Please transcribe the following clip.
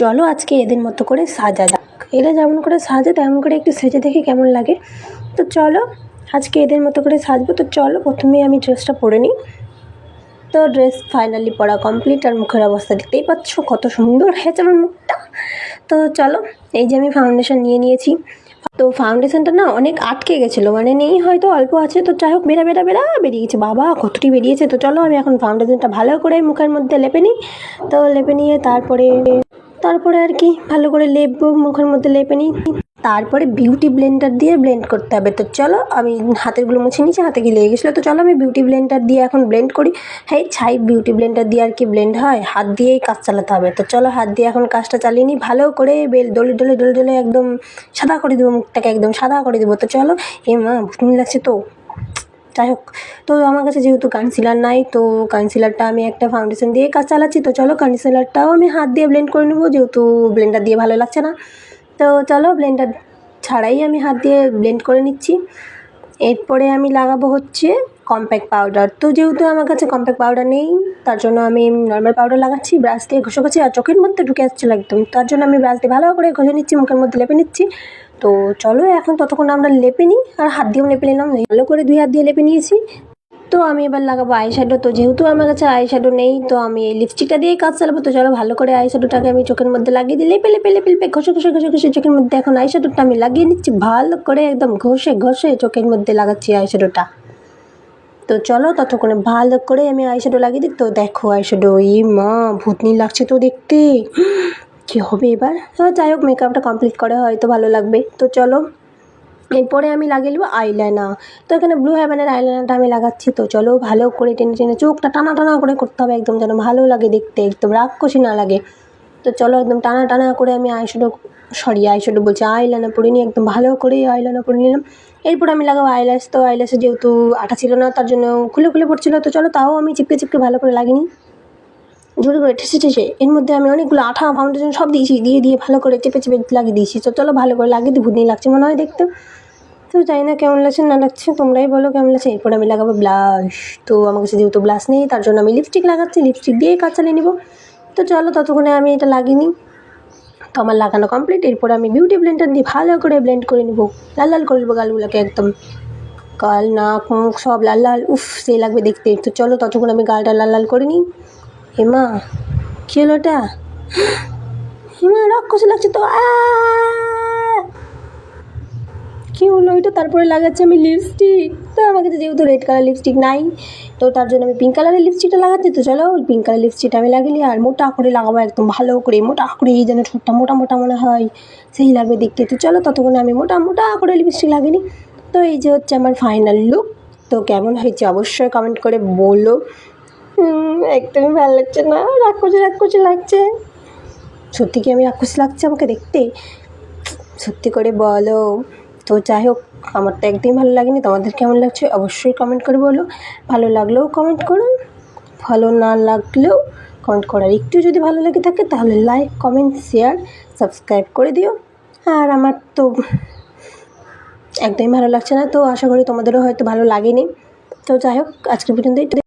চলো আজকে এদের মতো করে সাজা যাক। এরা যেমন করে সাজে, তেমন করে একটু সেজে দেখে কেমন লাগে। তো চলো, আজকে এদের মতো করে সাজবো। তো চলো, প্রথমেই আমি ড্রেসটা পরে নিই। তো ড্রেস ফাইনালি পরা কমপ্লিট আর মুখের অবস্থা দেখতেই পাচ্ছ, কত সুন্দর হয়েছে আমার মুখটা। তো চলো, এই যে আমি ফাউন্ডেশন নিয়ে নিয়েছি। তো ফাউন্ডেশনটা না অনেক আটকে গেছিল মানে নেই হয়তো, অল্প আছে। তো যাই হোক, বেড়া বেরা বেরা বেরিয়েছে বাবা, কতটি বেরিয়েছে? তো চলো, আমি এখন ফাউন্ডেশনটা ভালো করে মুখের মধ্যে লেপে নিই। তো লেপে নিয়ে তারপরে তারপরে আর কি, ভালো করে লেপবো, মুখের মধ্যে লেপে নিই। তারপরে বিউটি ব্লেন্ডার দিয়ে ব্লেন্ড করতে হবে। তো চলো, আমি হাতেরগুলো মুছে নিয়েছি, হাতে কি লেগে গেছিল। তো চলো, আমি বিউটি ব্লেন্ডার দিয়ে এখন ব্লেন্ড করি। হ্যাঁ ছাই বিউটি ব্লেন্ডার দিয়ে আর কি ব্লেন্ড হয়। হাত দিয়েই কাজ চালাতে হবে। তো চলো, হাত দিয়ে এখন কাজটা চালিয়ে নিই। ভালো করে বেল ডলে ডলে ডলে ডলে একদম সাদা করে দেবো, মুখটাকে একদম সাদা করে দেবো। তো চলো, এ মা ভুতুনি লাগছে তো। যাই হোক, তো আমার কাছে যেহেতু কনসিলার নাই, তো কনসিলারটা আমি একটা ফাউন্ডেশন দিয়ে কাজ চালাচ্ছি। তো চলো কনসিলারটাও আমি হাত দিয়ে ব্লেন্ড করে নেব, যেহেতু ব্লেন্ডার দিয়ে ভালো লাগছে না। তো চলো ব্লেন্ডার ছাড়াই আমি হাত দিয়ে ব্লেন্ড করে নিচ্ছি। এরপরে আমি লাগাবো হচ্ছে কম্প্যাক্ট পাউডার তো যেহেতু আমার কাছে কম্প্যাক্ট পাউডার নেই, তার জন্য আমি নর্মাল পাউডার লাগাচ্ছি ব্রাশ দিয়ে ঘষে ঘষে, আর চোখের মধ্যে ঢুকে আসছিল একদম। তার জন্য আমি ব্রাশ দিয়ে ভালো করে ঘষে নিচ্ছি, মুখের মধ্যে লেপে নিচ্ছি। তো চলো, এখন ততক্ষণ আমরা লেপে নিই, আর হাত দিয়েও লেপে নিলাম, ভালো করে দুই হাত দিয়ে লেপে নিয়েছি। তো আমি এবার লাগাবো আই শ্যাডো তো যেহেতু আমার কাছে আই শ্যাডো নেই, তো আমি এই লিপস্টিকটা দিয়ে কাজ চালাবো। তো চলো ভালো করে আই শ্যাডোটাকে আমি চোখের মধ্যে লাগিয়ে দিই। পেলে পেলে লেপে ঘষে ঘষে ঘষে ঘষে চোখের মধ্যে। এখন আই শ্যাডোটা আমি লাগিয়ে নিচ্ছি। ভালো করে একদম ঘষে ঘষে চোখের মধ্যে লাগাচ্ছি আই শ্যাডোটা তো চলো ততক্ষণে ভালো করে আমি আই শ্যাডো লাগিয়ে দিই। তো দেখো আই শ্যাডো ই মা, ভূতনি লাগছে তো দেখতে। কী হবে এবার? যাই হোক মেকআপটা কমপ্লিট করে হয়তো ভালো লাগবে। তো চলো এরপরে আমি লাগিয়ে নেব আইলাইনার তো এখানে ব্লু হ্যাভেনের আইলাইনারটা আমি লাগাচ্ছি, তো চলো ভালো করে টেনে টেনে চোখটা টানা টানা করে করতে হবে, একদম যেন ভালো লাগে দেখতে, একদম রাক্ষসী না লাগে। তো চলো একদম টানা টানা করে আমি আইশ্যাডো সরি আইশ্যাডো বলছি আইলাইনার পরে নিয়ে একদম ভালো করে আইলাইনার পরে নিলাম। এরপর আমি লাগাবো আইল্যাশ তো আইল্যাশে যেহেতু আটা ছিল না, তার জন্য খুলে খুলে পড়ছিলো, তো চলো তাও আমি চিপকে চিপকে ভালো করে লাগিনি জোরে করে ঠেসে ঠেসে, এর মধ্যে আমি অনেকগুলো আঠা ফাউন্ডেশন সব দিয়েছি, দিয়ে দিয়ে ভালো করে চেপে চেপে লাগিয়ে দিয়েছি, তো চলো ভালো করে লাগিয়ে দিই ভুতনি লাগছে মনে হয় দেখতে। তো জানি না কেমন লাগছে, না লাগছে, তোমরাই বলো কেমন লাগছে। এরপর আমি লাগাবো ব্লাশ তো আমার কাছে যেহেতু ব্লাশ নেই, তার জন্য আমি লিপস্টিক লাগাচ্ছি লিপস্টিক দিয়ে কাজ চালিয়ে নিবো। তো চলো ততক্ষণে আমি এটা লাগিয়ে নিই। তো আমার লাগানো কমপ্লিট এরপর আমি বিউটি ব্লেন্ডার দিয়ে ভালো করে ব্লেন্ড করে নেব। লাল লাল করে নেব গালগুলোকে একদম। গাল, নাক, মুখ সব লাল লাল, উফ সেই লাগবে দেখতে। তো চলো ততক্ষণ আমি গালটা লাল লাল করে নিই। হেমা, কী হলো ওটা? হেমা, রক্ষস লাগছে তো আ কী হলো? ওইটা তারপরে লাগাচ্ছি আমি লিপস্টিক তো আমার কাছে যেহেতু রেড কালার লিপস্টিক নাই, তো তার জন্য আমি পিঙ্ক কালারের লিপস্টিকটা লাগাচ্ছি। তো চলো, ওই পিঙ্ক কালার লিপস্টিকটা আমি লাগিয়ে আর মোটা করে লাগাবো একদম ভালো করে। মোটা করে এই যেন ঠোঁটটা মোটা মোটা মনে হয়, সেই লাগবে দেখতে। তো চলো, ততক্ষণে আমি মোটা মোটা করে লিপস্টিক লাগিয়ে নিই। তো এই যে হচ্ছে আমার ফাইনাল লুক তো কেমন হয়েছে অবশ্যই কমেন্ট করে বলো। একদমই ভালো লাগছে না। রাক্ষসে রাক্ষসে লাগছে। সত্যি কি আমি রাক্ষস লাগছে আমাকে দেখতে? সত্যি করে বলো। তো যাই হোক আমার তো একদমই ভালো লাগেনি, তোমাদের কেমন লাগছে অবশ্যই কমেন্ট করে বলো। ভালো লাগলেও কমেন্ট করো, ভালো না লাগলেও কমেন্ট করার। একটু যদি ভালো লেগে থাকে তাহলে লাইক কমেন্ট শেয়ার সাবস্ক্রাইব করে দিও। আর আমার তো একদমই ভালো লাগছে না, তো আশা করি তোমাদেরও হয়তো ভালো লাগেনি। তো যাই হোক আজকের পর্যন্ত